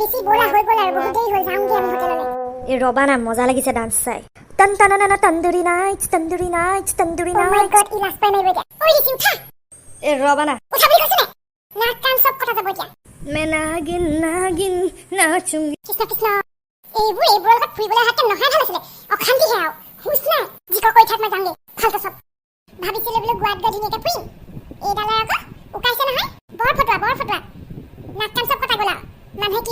ঋষি ব'লা হৈ গ'ল আৰু বহুত দেৰি হ'ল যাওঁগৈ আমি হোটেললৈ এই ৰবা না মজা লাগিছে ডান্স চাই। টন টন ton tandoori night tandoori night tandoori oh' my god ই লাজ পাই মাৰিব এতিয়া। ঐ ঋষি উঠা। এই ৰবা না। উঠা বুলি কৈছে নে? নাক কাণ চব কথা যাব এতিয়া। মে নাগিন নাগিন নাচুংগি কৃষ্ণ কৃষ্ণ। এইবোৰ এইবোৰৰ লগত ফুৰিবলৈ অহাতকৈ নহাই ভালো আছিলে। অশান্তিহে আৰু। হুচ নাই। যিক কৈ থাক মই যামগৈ। ভালকৈ চব। ভাবিছিলো বোলো গোৱাত গৈ ধুনীয়াকৈ ফুৰিম এইডালে আকৌ উকাইছে নহয় বৰ ফটোৱা বৰ ফটোৱা নাক কাণ চব কটা গ'ল আৰু মানুহে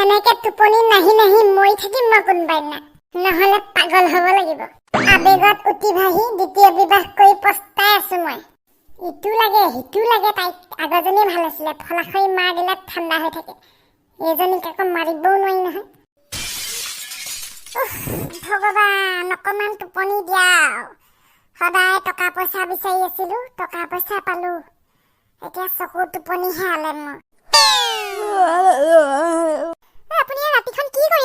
এনেকে টোপনি নাহি নাহি মৰি থাকিম মই কোনোবা দিনা। নহ'লে পাগল হ'ব লাগিব। আবেগত উটি ভাহি দ্বিতীয় বিবাহ কৰি পস্তাই আছো মই। ইটো লাগে সিটো লাগে তাইক আগৰজনীয়ে ভাল আছিলে। ফলাখৰি মাৰ দিলে ঠাণ্ডা হৈ থাকে। এইজনীক আকৌ মাৰিবও নোৱাৰি নহয়। ভগৱান অকণমান টোপনি দিয়া সদায় টকা পইচা বিচাৰি আছিলো টকা পইচা পালো। এতিয়া চকু টোপনিহে আলে মোৰ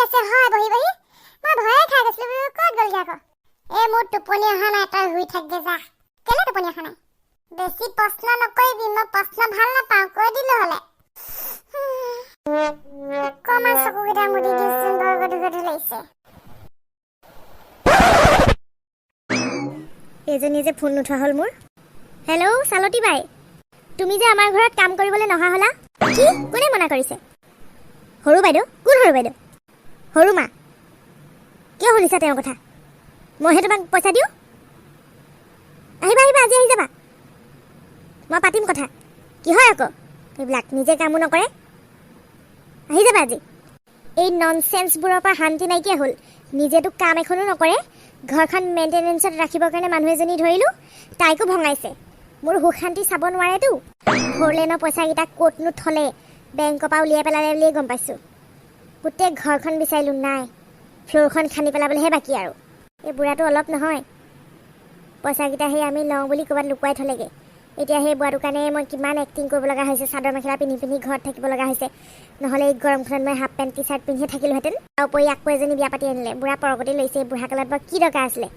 ৰাতিখন কি কৰি আছে হয় বহি বহি। মই ভয়ে খাই গৈছিলো বোলো, ক'ত গ'লগে আকৌ? এই মোৰ টোপনি অহা নাই তই শুই থাকগে যা। কেলে টোপনি অহা নাই? বেছি প্ৰশ্ন নকৰিবি মই প্ৰশ্ন ভাল নাপাওঁ কৈ দিলো হ'লে। অকণমান চকুকেইটা মুদি দিওঁচোন বৰ গধু গধু লাগিছে। এইজনী যে ফোন নুঠোৱা হ'ল মোৰ। হেল্ল' চালতী বাই তুমি যে আমাৰ ঘৰত কাম কৰিবলৈ নহা হ'লা? কি? কোনে মনা কৰিছে? সৰু বাইদেউ কোন সৰু বাইদেউ? সৰু মা কিয় শুনিছা তেওঁৰ কথা? মইহে তোমাক পইচা দিওঁ? আহিবা আহিবা আজি আহি যাবা। মই পাতিম কথা। কি হয় আকৌ? এইবিলাক নিজে কামো নকৰে। আহি যাবা আজি। এই ননচেন্সবোৰৰ পৰা শান্তি নাইকিয়া হ'ল। নিজেতো কাম এখনো নকৰে। ঘৰখন মেইনটেনেঞ্চত ৰাখিবৰ কাৰণে মানুহ এজনী ধৰিলোঁ। তাইকো ভঙাইছে। মোৰ সুখ শান্তি চাব নোৱাৰেতো। ফ'ৰ লেনৰ পইচাকেইটা ক'তনো থ'লে? বেংকৰ পৰা উলিয়াই পেলালে বুলিয়ে গম পাইছোঁ। গোটেই ঘৰখন বিচাৰিলোঁ নাই। ফ্ল'ৰখন খান্দি পেলাবলৈহে বাকী আৰু। এই বুঢ়াটো অলপ নহয়। পইচাকেইটা সেই আমি লওঁ বুলি ক'ৰবাত লুকুৱাই থ'লেগৈ। এতিয়া সেই বুঢ়াটোৰ কাৰণে মই কিমান এক্টিং কৰিব লগা হৈছে চাদৰ মেখেলা পিন্ধি পিন্ধি ঘৰত থাকিব লগা হৈছে। নহ'লে এই গৰমখনত মই হাফ পেণ্ট টি চাৰ্ট পিন্ধিয়ে থাকিলোহেঁতেন। তাৰ উপৰি আকৌ এজনী বিয়া পাতি আনিলে। বুঢ়া পৰকতি লৈছে এই বুঢ়া কালত বাৰু কি দৰকাৰ আছিলে?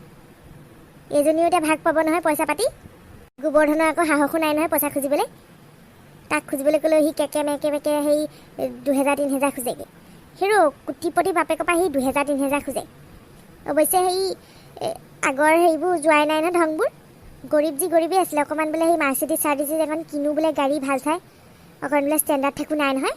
এইজনীও এতিয়া ভাগ পাব নহয় পইচা পাতি। গোবৰ্ধনৰ আকৌ সাহসো নাই নহয় পইচা খুজিবলৈ। তাক খুজিবলৈ ক'লেও সি কেকে মেকে মেকে সেই দুহেজাৰ তিনি হেজাৰ খোজেগৈ হেৰৌ কোটিপতি বাপেকৰ পৰা সি দুহেজাৰ তিনি হেজাৰ খোজে। অৱশ্যে সেই আগৰ সেইবোৰ যোৱাই নাই নহয় ধংবোৰ গৰীব যি গৰীবেই আছিলে অকণমান বোলে সেই মাৰ্চিডিজ চাৰ্চিডিজ এখন কিনো বোলে গাড়ী ভাল চাই অকণ বোলে ষ্টেণ্ডাৰ্ড থাকো নাই নহয়।